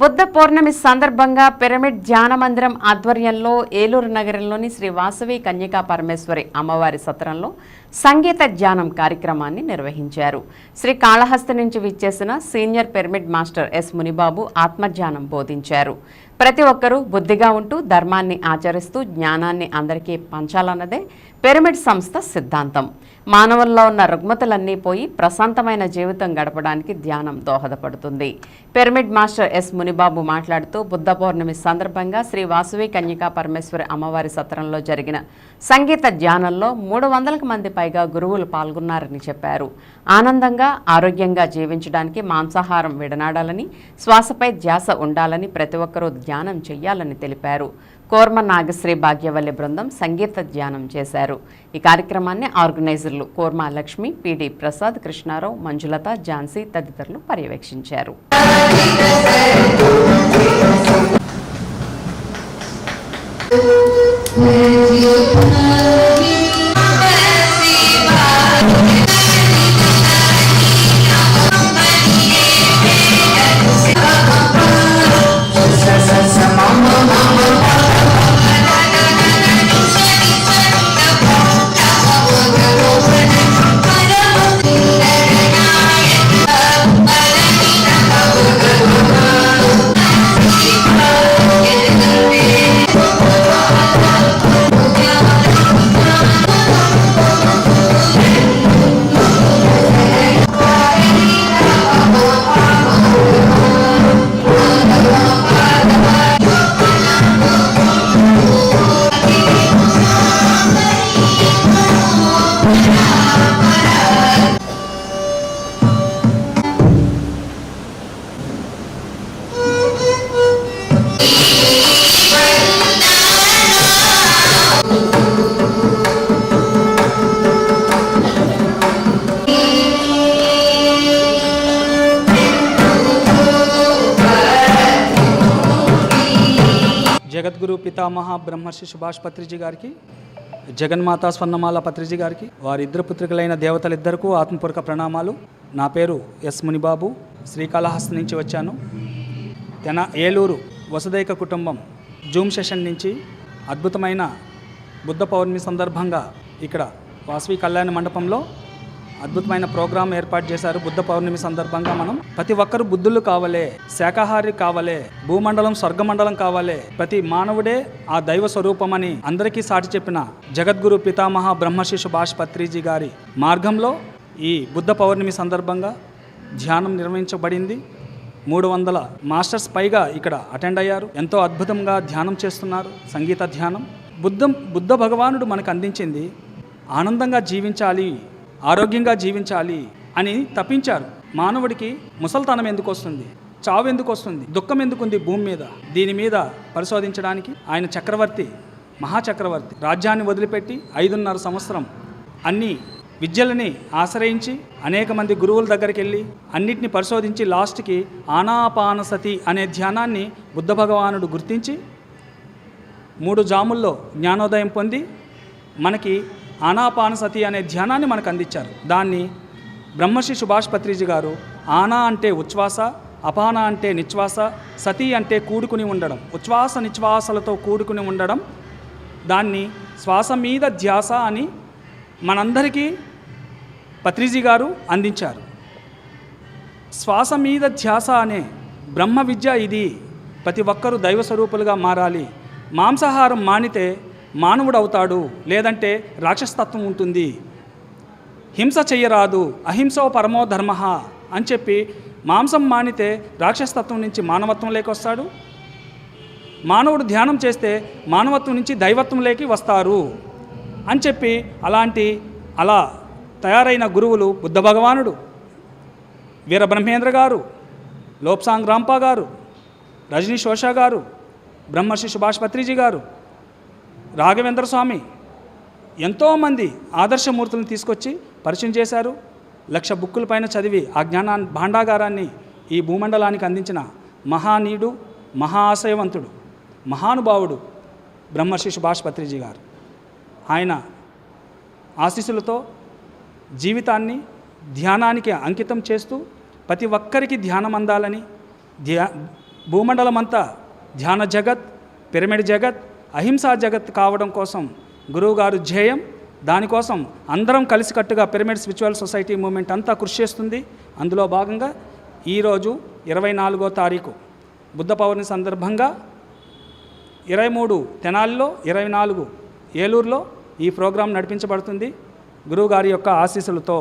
బుద్ధ పౌర్ణమి సందర్భంగా పిరమిడ్ ధ్యాన మందిరం ఆధ్వర్యంలో ఏలూరు నగరంలోని శ్రీ వాసవి కన్యకా పరమేశ్వరి అమ్మవారి సత్రంలో సంగీత ధ్యానం కార్యక్రమాన్ని నిర్వహించారు. శ్రీ కాళహస్తి నుంచి విచ్చేసిన senior pyramid master S Munibabu ఆత్మధ్యానం బోధించారు. ప్రతి ఒక్కరూ బుద్ధిగా ఉంటూ ధర్మాన్ని ఆచరిస్తూ జ్ఞానాన్ని అందరికీ పంచాలన్నదే పిరమిడ్ సంస్థ సిద్ధాంతం. మానవుల్లో ఉన్న రుగ్మతలన్నీ పోయి ప్రశాంతమైన జీవితం గడపడానికి ధ్యానం దోహదపడుతుంది. పిరమిడ్ మాస్టర్ ఎస్ మునిబాబు మాట్లాడుతూ బుద్ధ పౌర్ణమి సందర్భంగా శ్రీ వాసువి కన్యకా పరమేశ్వరి అమ్మవారి సత్రంలో జరిగిన సంగీత ధ్యానంలో మూడు వందలకు మంది పైగా గురువులు పాల్గొన్నారని చెప్పారు. ఆనందంగా ఆరోగ్యంగా జీవించడానికి మాంసాహారం విడనాడాలని శ్వాసపై ధ్యాస ఉండాలని ప్రతి ఒక్కరూ ధ్యానం చెయ్యాలని తెలిపారు. కోర్మ నాగశ్రీ భాగ్యవల్లి బృందం సంగీత ధ్యానం చేశారు. ఈ కార్యక్రమాన్ని ఆర్గనైజర్లు కోర్మ లక్ష్మి పిడి ప్రసాద్ కృష్ణారావు మంజులత ఝాన్సీ తదితరులు పర్యవేక్షించారు. జగద్గురు పితామహ బ్రహ్మర్షి సుభాష్ పత్రిజీ గారికి జగన్మాత స్వర్ణమాల పత్రిజీ గారికి వారి ఇద్దరు పుత్రికలైన దేవతలిద్దరికూ ఆత్మపూర్వక ప్రణామాలు. నా పేరు ఎస్ మునిబాబు శ్రీకాళహస్తి నుంచి వచ్చాను. తెన ఏలూరు వసుదైక కుటుంబం జూమ్ సెషన్ నుంచి అద్భుతమైన బుద్ధ పౌర్ణమి సందర్భంగా ఇక్కడ వాసవి కళ్యాణ మండపంలో అద్భుతమైన ప్రోగ్రాం ఏర్పాటు చేశారు బుద్ధ పౌర్ణమి సందర్భంగా మనం. ప్రతి ఒక్కరు బుద్ధులు కావాలే శాకాహారి కావాలే భూమండలం స్వర్గమండలం కావాలే. ప్రతి మానవుడే ఆ దైవ స్వరూపమని అందరికీ సాటి చెప్పిన జగద్గురు పితామహ బ్రహ్మర్షి సుభాష్ పత్రిజీ గారి మార్గంలో ఈ బుద్ధ పౌర్ణమి సందర్భంగా ధ్యానం నిర్వహించబడింది. మూడు వందల మాస్టర్స్ పైగా ఇక్కడ అటెండ్ అయ్యారు. ఎంతో అద్భుతంగా ధ్యానం చేస్తున్నారు. సంగీత ధ్యానం. బుద్ధం బుద్ధ భగవానుడు మనకు అందించింది. ఆనందంగా జీవించాలి ఆరోగ్యంగా జీవించాలి అని తప్పించారు. మానవుడికి ముసల్తనం ఎందుకు వస్తుంది? చావు ఎందుకు వస్తుంది? దుఃఖం ఎందుకుంది భూమి మీద? దీని మీద పరిశోధించడానికి ఆయన చక్రవర్తి మహాచక్రవర్తి రాజ్యాన్ని వదిలిపెట్టి ఐదున్నర సంవత్సరం అన్ని విద్యలని ఆశ్రయించి అనేక మంది గురువుల దగ్గరికి వెళ్ళి అన్నిటిని పరిశోధించి లాస్ట్కి ఆనాపానసతి అనే ధ్యానాన్ని బుద్ధ భగవానుడు గుర్తించి మూడు జాముల్లో జ్ఞానోదయం పొంది మనకి ఆనాపానసతి అనే ధ్యానాన్ని మనకు అందించారు. దాన్ని బ్రహ్మశ్రీ సుభాష్ పత్రిజీ గారు ఆనా అంటే ఉచ్ఛ్వాస అపాన అంటే నిశ్వాస సతి అంటే కూడుకుని ఉండడం. ఉచ్ఛ్వాస నిశ్వాసలతో కూడుకుని ఉండడం దాన్ని శ్వాస మీద ధ్యాస అని మనందరికీ పత్రిజీ గారు అందించారు. శ్వాస మీద ధ్యాస అనే బ్రహ్మ విద్య ఇది ప్రతి ఒక్కరూ దైవ స్వరూపులుగా మారాలి. మాంసాహారం మానితే మానవుడు అవుతాడు లేదంటే రాక్షసతత్వం ఉంటుంది. హింస చెయ్యరాదు అహింసో పరమో ధర్మ అని చెప్పి మాంసం మానితే రాక్షసతత్వం నుంచి మానవత్వం లేకొస్తాడు మానవుడు ధ్యానం చేస్తే మానవత్వం నుంచి దైవత్వంలోకి వస్తారు అని చెప్పి అలాంటి అలా తయారైన గురువులు బుద్ధ భగవానుడు వీరబ్రహ్మేంద్ర గారు లోప్సాంగ్ రాంపా గారు రజనీ శోష గారు బ్రహ్మర్షి సుభాష్ పత్రిజీ గారు రాఘవేంద్ర స్వామి ఎంతోమంది ఆదర్శమూర్తులను తీసుకొచ్చి పరిచయం చేశారు. లక్ష బుక్కుల పైన చదివి ఆ జ్ఞానా భాండాగారాన్ని ఈ భూమండలానికి అందించిన మహానీయుడు మహా ఆశయవంతుడు మహానుభావుడు బ్రహ్మర్షి సుభాష్ పత్రిజీ గారు. ఆయన ఆశీస్సులతో జీవితాన్ని ధ్యానానికి అంకితం చేస్తూ ప్రతి ఒక్కరికి ధ్యానం అందాలని ధ్యా భూమండలమంతా ధ్యాన జగత్ పిరమిడ్ జగత్ అహింసా జగత్ కావడం కోసం గురువుగారు ధ్యేయం దానికోసం అందరం కలిసికట్టుగా పిరమిడ్ స్పిరిచువల్ సొసైటీ మూమెంట్ అంతా కృషి చేస్తుంది. అందులో భాగంగా ఈరోజు ఇరవై నాలుగో తారీఖు బుద్ధ పౌర్ణమి సందర్భంగా ఇరవై మూడు తెనాలిలో ఇరవై నాలుగు ఏలూరులో ఈ ప్రోగ్రాం నడిపించబడుతుంది. గురువుగారి యొక్క ఆశీస్సులతో